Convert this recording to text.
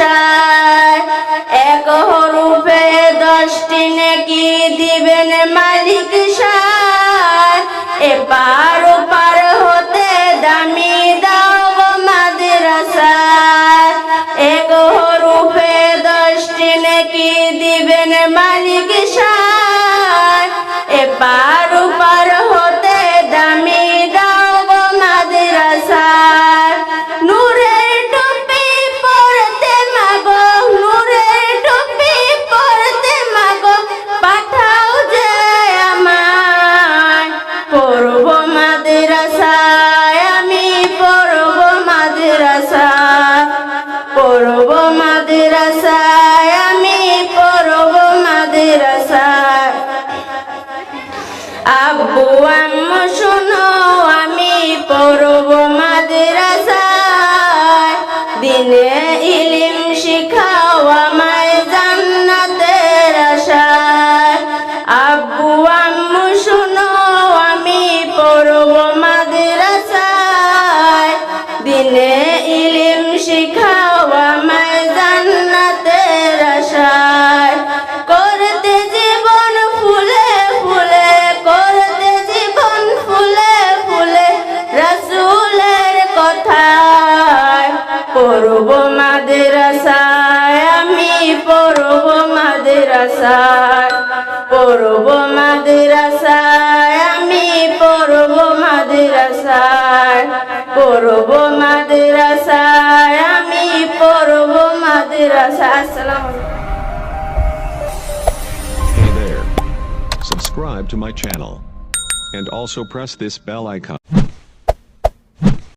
আশায় এক হরুপে দশটি নাকি দিবেন মালিক সার। এপার ওপার হতে দামি দাও মাদ্রাসার এক হরুপে দশটি নাকি দিবেন মালিক সার। আব্বু, আম্মু, শোনো, আমি পড়ব মাদ্রাসায়। দিনে ইলিম শিখাও আমায় জান্নাতের আশায়। আব্বু, আম্মু, শোনো, আমি পড়ব মাদ্রাসায়। দিনে ইলিম পড়ব মাদ্রাসায়, আমি পড়ব মাদ্রাসায় পড়ব মাদ্রাসায়, আমি পড়ব মাদ্রাসায় পড়ব মাদ্রাসায়, আমি পড়ব মাদ্রাসা আসসালামু আলাইকুম Hey there. Subscribe to my channel. And also press this bell icon.